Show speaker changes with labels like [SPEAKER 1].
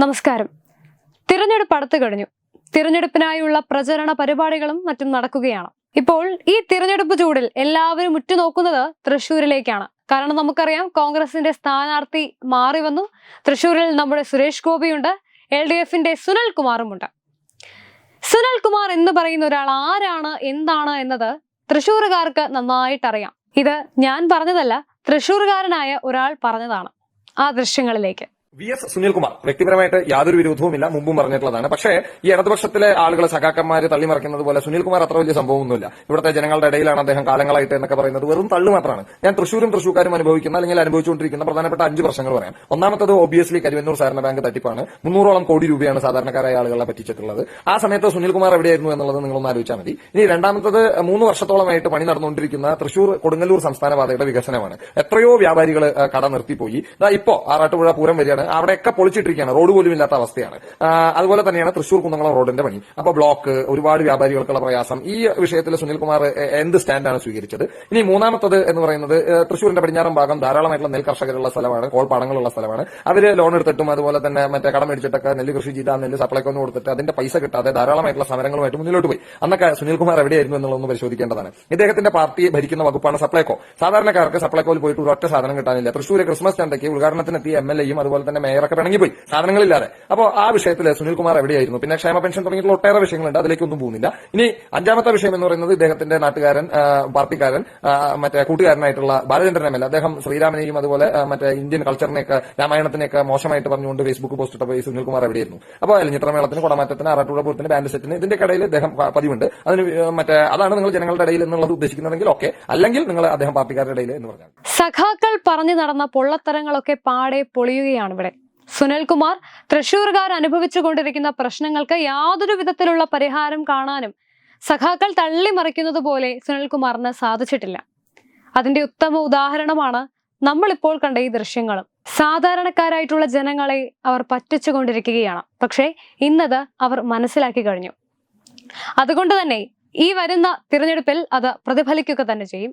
[SPEAKER 1] നമസ്കാരം. തിരഞ്ഞെടുപ്പ് അടുത്തു കഴിഞ്ഞു. തിരഞ്ഞെടുപ്പിനായുള്ള പ്രചരണ പരിപാടികളും മറ്റും നടക്കുകയാണ്. ഇപ്പോൾ ഈ തിരഞ്ഞെടുപ്പ് ചൂടിൽ എല്ലാവരും ഉറ്റുനോക്കുന്നത് തൃശ്ശൂരിലേക്കാണ്. കാരണം നമുക്കറിയാം കോൺഗ്രസിന്റെ സ്ഥാനാർത്ഥി മാറി വന്നു. തൃശ്ശൂരിൽ നമ്മുടെ സുരേഷ് ഗോപിയുണ്ട്. എൽ ഡി എഫിന്റെ സുനിൽ കുമാറുമുണ്ട്. സുനിൽ കുമാർ എന്ന് പറയുന്ന ഒരാൾ ആരാണ് എന്താണ് എന്നത് നന്നായിട്ട് അറിയാം ഇത് ഞാൻ പറഞ്ഞതല്ല തൃശ്ശൂർകാരനായ ഒരാൾ പറഞ്ഞതാണ് ആ ദൃശ്യങ്ങളിലേക്ക്.
[SPEAKER 2] V S Sunilkumar. വ്യക്തിപരമായിട്ട് യാതൊരു വിരോധവുമില്ല മുമ്പും പറഞ്ഞിട്ടുള്ളതാണ്. പക്ഷേ ഈ ഇടതുപക്ഷത്തിലെ ആളുകളെ സഖാക്കന്മാര് തള്ളിമറിക്കുന്നത് പോലെ സുനിൽകുമാർ അത്ര വലിയ സംഭവമൊന്നുമില്ല. ഇവിടുത്തെ ജനങ്ങളുടെ ഇടയിലാണ് അദ്ദേഹം കാലങ്ങളായിട്ട് എന്നൊക്കെ പറയുന്നത്. വെറും തള്ളു മാത്രമാണ്. ഞാൻ തൃശൂരും തൃശൂക്കാരും അനുഭവിക്കുന്ന അല്ലെങ്കിൽ അനുഭവിച്ചുകൊണ്ടിരിക്കുന്ന പ്രധാനപ്പെട്ട അഞ്ച് പ്രശ്നങ്ങൾ പറയാം. ഒന്നാമത്തത് ഒബിയസ്ലി കരുവന്നൂർ സഹകരണ ബാങ്ക് തട്ടിപ്പാണ്. മുന്നൂറോളം കോടി രൂപയാണ് സാധാരണക്കാരായ ആളുകളെ പറ്റിച്ചിട്ടുള്ളത്. ആ സമയത്ത് സുനിൽകുമാർ എവിടെയായിരുന്നു എന്നുള്ളത് നിങ്ങളൊന്ന് ആലോചിച്ചാൽ മതി. ഇനി രണ്ടാമത്തത് മൂന്ന് വർഷത്തോളമായിട്ട് പണി നടന്നുകൊണ്ടിരിക്കുന്ന തൃശൂർ കൊടുങ്ങല്ലൂർ സംസ്ഥാന പാതയുടെ വികസനമാണ്. എത്രയോ വ്യാപാരികൾ കട നിർത്തിപ്പോയി. ഇപ്പോ ആറാട്ടുപുഴ പൂരം വരികയാണ് അവിടെയൊക്കെ പൊളിച്ചിട്ടിരിക്കുകയാണ്. റോഡ് പോലും ഇല്ലാത്ത അവസ്ഥയാണ്. അതുപോലെ തന്നെയാണ് തൃശൂർ കുന്നംകുളം റോഡിന്റെ പണി. അപ്പൊ ബ്ലോക്ക് ഒരുപാട് വ്യാപാരികൾക്കുള്ള പ്രയാസം. ഈ വിഷയത്തിൽ സുനിൽകുമാർ എന്ത് സ്റ്റാൻഡാണ് സ്വീകരിച്ചത്? ഇനി മൂന്നാമത്തത് എന്ന് പറയുന്നത് തൃശൂരിന്റെ പടിഞ്ഞാറൻ ഭാഗം ധാരാളമായിട്ടുള്ള നെൽ കർഷകരുള്ള സ്ഥലമാണ് കോൾപ്പാടങ്ങളുള്ള സ്ഥലമാണ്. അവർ ലോൺ എടുത്തിട്ടും അതുപോലെ തന്നെ മറ്റേ കടം മേടിച്ചിട്ടൊക്കെ നെല്ല് കൃഷി ചെയ്താൽ നെല്ല് സപ്ലൈക്കൊന്നും കൊടുത്തിട്ട് അതിന്റെ പൈസ കിട്ടാതെ ധാരാളമായിട്ടുള്ള സമരങ്ങളുമായിട്ട് മുന്നിലോട്ട് പോയി. അന്നൊക്കെ സുനിൽകുമാർ എവിടെയായിരുന്നു എന്നുള്ളതൊന്ന് പരിശോധിക്കേണ്ടതാണ്. ഇദ്ദേഹത്തിന്റെ പാർട്ടി ഭരിക്കുന്ന വകുപ്പാണ് സപ്ലൈക്കോ സാധാരണക്കാർക്ക് സപ്ലൈക്കോയിൽ പോയിട്ട് ഒരൊറ്റ സാധനം കിട്ടാനില്ല. തൃശ്ശൂർ ക്രിസ്മസ് ചന്തയ്ക്ക് ഉദ്ഘാടനത്തിനെത്തിയ എം എൽ എയും അതുപോലെ തന്നെ മേയറൊക്കെ പിണങ്ങിപ്പോയി. സാധനങ്ങളില്ലാതെ. അപ്പോൾ ആ വിഷയത്തിൽ സുനിൽകുമാർ എവിടെയായിരുന്നു? പിന്നെ ക്ഷേമ പെൻഷൻ തുടങ്ങിയിട്ടുള്ള ഒട്ടേറെ വിഷയങ്ങളുണ്ട്. അതിലേക്കൊന്നും പോകുന്നില്ല. ഇനി അഞ്ചാമത്തെ വിഷയം എന്ന് പറയുന്നത് ഇദ്ദേഹത്തിന്റെ നാട്ടുകാരൻ പാർട്ടിക്കാരൻ മറ്റേ കൂട്ടുകാരനായിട്ടുള്ള എൽ അദ്ദേഹം ശ്രീരാമനെയും അതുപോലെ മറ്റേ ഇന്ത്യൻ കൾച്ചറിനെയൊക്കെ രാമായണത്തിനെയൊക്കെ മോശമായിട്ട് പറഞ്ഞുകൊണ്ട് ഫേസ്ബുക്ക് പോസ്റ്റ് ഇട്ടപ്പോൾ ഈ സുനിൽകുമാർ എവിടെയായിരുന്നു? അപ്പോൾ ചിത്രമേളത്തിന് കുടമാറ്റത്തിന് ആറാട്ടുപുഴ പൂരത്തിന് ബാൻഡ് സെറ്റിന് ഇതിന്റെ കടയിൽ അദ്ദേഹം പതിവുണ്ട്. അതിന് മറ്റേ അതാണ് നിങ്ങൾ ജനങ്ങളുടെ ഇടയിൽ എന്നുള്ളത് ഉദ്ദേശിക്കുന്നതെങ്കിൽ ഓക്കെ. അല്ലെങ്കിൽ നിങ്ങൾ അദ്ദേഹം പാർട്ടിക്കാരുടെ ഇടയിൽ എന്ന് പറഞ്ഞാൽ
[SPEAKER 1] സഖാക്കൾ പറഞ്ഞു നടന്ന പൊള്ളത്തരങ്ങളൊക്കെ പാടെ പൊളിയുകയാണ് സുനിൽകുമാർ തൃശൂർകാർ അനുഭവിച്ചുകൊണ്ടിരിക്കുന്ന പ്രശ്നങ്ങൾക്ക് യാതൊരു വിധത്തിലുള്ള പരിഹാരം കാണാനും സഖാക്കൾ തള്ളിമറിക്കുന്നത് പോലെ സുനിൽകുമാറിന് സാധിച്ചിട്ടില്ല. അതിന്റെ ഉത്തമ ഉദാഹരണമാണ് നമ്മളിപ്പോൾ കണ്ട ഈ ദൃശ്യങ്ങളും. സാധാരണക്കാരായിട്ടുള്ള ജനങ്ങളെ അവർ പറ്റിച്ചുകൊണ്ടിരിക്കുകയാണ് പക്ഷേ ഇന്നത് അവർ മനസ്സിലാക്കി കഴിഞ്ഞു. അതുകൊണ്ട് തന്നെ ഈ വരുന്ന തിരഞ്ഞെടുപ്പിൽ അത് പ്രതിഫലിക്കുക തന്നെ ചെയ്യും.